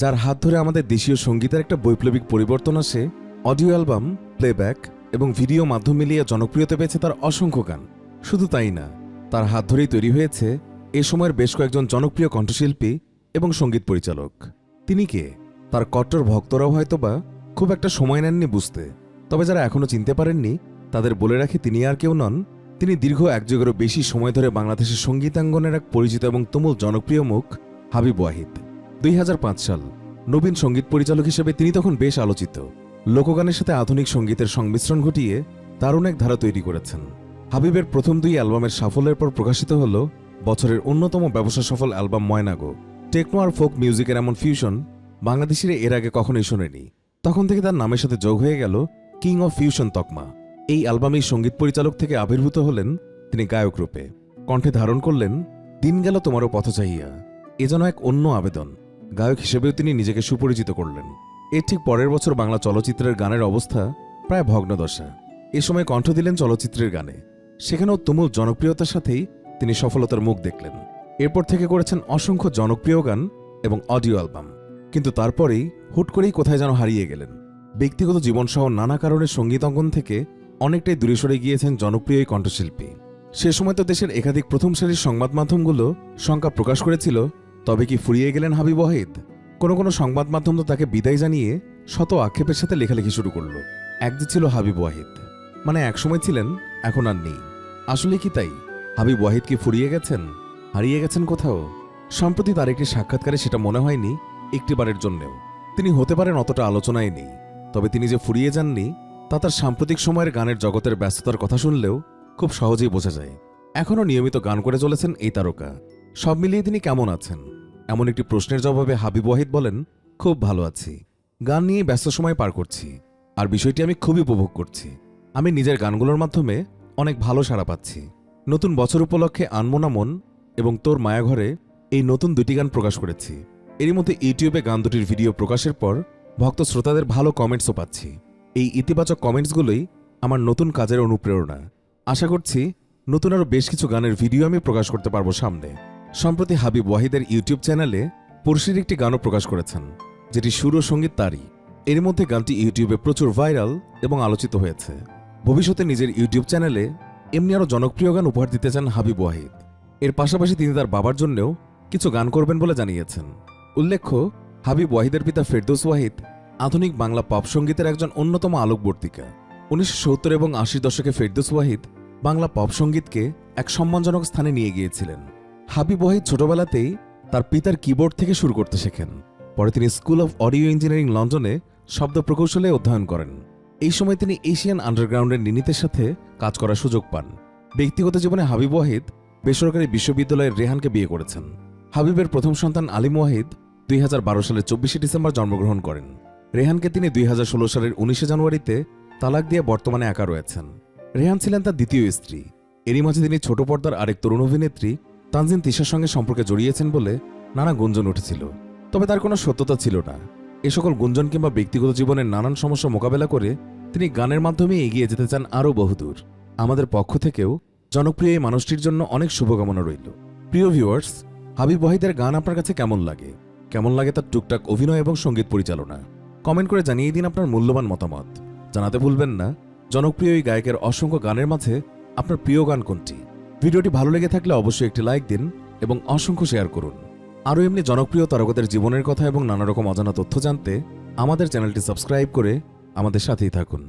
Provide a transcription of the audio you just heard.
যার হাত ধরে আমাদের দেশীয় সঙ্গীতের একটা বৈপ্লবিক পরিবর্তন আসে, অডিও অ্যালবাম প্লেব্যাক এবং ভিডিও মাধ্যম মিলিয়ে জনপ্রিয়তা পেয়েছে তার অসংখ্য গান। শুধু তাই না, তার হাত ধরেই তৈরি হয়েছে এ সময়ের বেশ কয়েকজন জনপ্রিয় কণ্ঠশিল্পী এবং সংগীত পরিচালক। তিনি কে? তার কট্টর ভক্তরাও হয়তোবা খুব একটা সময় নেননি বুঝতে। তবে যারা এখনও চিনতে পারেননি, তাদের বলে রাখি তিনি আর কেউ নন। তিনি দীর্ঘ এক যুগেরও বেশি সময় ধরে বাংলাদেশের সঙ্গীতাঙ্গনের এক পরিচিত এবং তুমুল জনপ্রিয় মুখ, হাবিব ওয়াহিদ। দুই হাজার পাঁচ সাল নবীন সংগীত পরিচালক হিসেবে তিনি তখন বেশ আলোচিত। লোকগানের সাথে আধুনিক সঙ্গীতের সংমিশ্রণ ঘটিয়ে দারুণ এক ধারা তৈরি করেছেন। হাবিবের প্রথম দুই অ্যালবামের সাফল্যের পর প্রকাশিত হল বছরের অন্যতম ব্যবসা সফল অ্যালবাম ময়নাগো। টেকনো আর ফোক মিউজিকের এমন ফিউশন বাংলাদেশিরা এর আগে কখনোই শোনেনি। তখন থেকে তার নামের সাথে যোগ হয়ে গেল কিং অফ ফিউশন তকমা। এই অ্যালবামেই সংগীত পরিচালক থেকে আবির্ভূত হলেন তিনি গায়ক রূপে। কণ্ঠে ধারণ করলেন, দিন গেল তোমারও পথ চাহিয়া এ যেন এক অন্য আবেদন। গায়ক হিসেবেও তিনি নিজেকে সুপরিচিত করলেন। এর ঠিক পরের বছর বাংলা চলচ্চিত্রের গানের অবস্থা প্রায় ভগ্নদশা। এ সময় কণ্ঠ দিলেন চলচ্চিত্রের গানে। সেখানেও তুমুল জনপ্রিয়তার সাথেই তিনি সফলতার মুখ দেখলেন। এরপর থেকে করেছেন অসংখ্য জনপ্রিয় গান এবং অডিও অ্যালবাম। কিন্তু তারপরেই হুট করেই কোথায় যেন হারিয়ে গেলেন। ব্যক্তিগত জীবনসহ নানা কারণে সংগীত অঙ্গন থেকে অনেকটাই দূরে সরে গিয়েছেন জনপ্রিয় এই কণ্ঠশিল্পী। সে সময় তো দেশের একাধিক প্রথম সারির সংবাদ মাধ্যমগুলো শঙ্কা প্রকাশ করেছিল তবে কি ফুরিয়ে গেলেন হাবিব ওয়াহিদ? কোনো কোনো সংবাদ মাধ্যম তো তাকে বিদায় জানিয়ে শত আক্ষেপের সাথে লেখালেখি শুরু করল। এক যে ছিল হাবিব ওয়াহিদ। মানে একসময় ছিলেন, এখন আর নেই। আসলে কি তাই? হাবিব ওয়াহিদ কি ফুরিয়ে গেছেন? হারিয়ে গেছেন কোথাও? সম্প্রতি তার একটি সাক্ষাৎকারে সেটা মনে হয়নি, একটিবারের জন্যেও। তিনি হতে পারেন অতটা আলোচনায় নেই। তবে তিনি যে ফুরিয়ে যাননি, তা তার সাম্প্রতিক সময়ের গানের জগতের ব্যস্ততার কথা শুনলেও খুব সহজেই বোঝা যায়। এখনও নিয়মিত গান করে চলেছেন এই তারকা। সব মিলিয়ে তিনি কেমন আছেন? এমন একটি প্রশ্নের জবাবে হাবিব ওয়াহিদ বলেন, খুব ভালো আছি। গান নিয়ে ব্যস্ত সময় পার করছি। আর বিষয়টি আমি খুবই উপভোগ করছি। আমি নিজের গানগুলোর মাধ্যমে অনেক ভালো সাড়া পাচ্ছি। নতুন বছর উপলক্ষে আনমোনা মন এবং তোর মায়াঘরে এই নতুন দুটি গান প্রকাশ করেছি। এরই মধ্যে ইউটিউবে গান দুটির ভিডিও প্রকাশের পর ভক্ত শ্রোতাদের ভালো কমেন্টসও পাচ্ছি। এই ইতিবাচক কমেন্টসগুলোই আমার নতুন কাজের অনুপ্রেরণা। আশা করছি নতুন আরও বেশ কিছু গানের ভিডিও আমি প্রকাশ করতে পারব সামনে। সম্প্রতি হাবিব ওয়াহিদের ইউটিউব চ্যানেলে পড়শির একটি গানও প্রকাশ করেছেন, যেটি সুর ও সংগীত তারই। এর মধ্যে গানটি ইউটিউবে প্রচুর ভাইরাল এবং আলোচিত হয়েছে। ভবিষ্যতে নিজের ইউটিউব চ্যানেলে এমনি আরও জনপ্রিয় গান উপহার দিতে চান হাবিব ওয়াহিদ। এর পাশাপাশি তিনি তার বাবার জন্যও কিছু গান করবেন বলে জানিয়েছেন। উল্লেখ্য, হাবিব ওয়াহিদের পিতা ফেরদৌস ওয়াহিদ আধুনিক বাংলা পপ সঙ্গীতের একজন অন্যতম আলোকবর্তিকা। উনিশশো সত্তর এবং আশির দশকে ফেরদৌস ওয়াহিদ বাংলা পপ সঙ্গীতকে এক সম্মানজনক স্থানে নিয়ে গিয়েছিলেন। হাবিব ওয়াহিদ ছোটবেলাতেই তার পিতার কিবোর্ড থেকে শুরু করতে শেখেন। পরে তিনি স্কুল অফ অডিও ইঞ্জিনিয়ারিং লন্ডনে শব্দ প্রকৌশলে অধ্যয়ন করেন। এই সময় তিনি এশিয়ান আন্ডারগ্রাউন্ডের নিনিতের সাথে কাজ করার সুযোগ পান। ব্যক্তিগত জীবনে হাবিব ওয়াহিদ বেসরকারি বিশ্ববিদ্যালয়ের রেহানকে বিয়ে করেছেন। হাবিবের প্রথম সন্তান আলিম ওয়াহিদ দুই হাজার বারো সালের চব্বিশে ডিসেম্বর জন্মগ্রহণ করেন। রেহানকে তিনি দুই হাজার ষোলো সালের উনিশে জানুয়ারিতে তালাক দিয়ে বর্তমানে একা রয়েছেন। রেহান ছিলেন তার দ্বিতীয় স্ত্রী। এরই মাঝে তিনি ছোট পর্দার আরেক তরুণ অভিনেত্রী তানজিন তিশার সঙ্গে সম্পর্কে জড়িয়েছেন বলে নানা গুঞ্জন উঠেছিল। তবে তার কোনো সত্যতা ছিল না। এ সকল গুঞ্জন কিংবা ব্যক্তিগত জীবনের নানান সমস্যা মোকাবেলা করে তিনি গানের মাধ্যমে এগিয়ে যেতে চান আরও বহুদূর। আমাদের পক্ষ থেকেও জনপ্রিয় এই মানুষটির জন্য অনেক শুভকামনা রইল। প্রিয় ভিউয়ার্স, হাবিব ওয়াহিদের গান আপনার কাছে কেমন লাগে? কেমন লাগে তার টুকটাক অভিনয় এবং সংগীত পরিচালনা? কমেন্ট করে জানিয়ে দিন আপনার মূল্যবান মতামত। জানাতে ভুলবেন না, জনপ্রিয় এই গায়কের অসংখ্য গানের মাঝে আপনার প্রিয় গান কোনটি? ভিডিওটি ভালো লেগে থাকলে অবশ্যই একটি লাইক দিন এবং অসংখ্য শেয়ার করুন। আরও এমনি জনপ্রিয় তারকাদের জীবনের কথা এবং নানা রকম অজানা তথ্য জানতে আমাদের চ্যানেলটি সাবস্ক্রাইব করে আমাদের সাথেই থাকুন।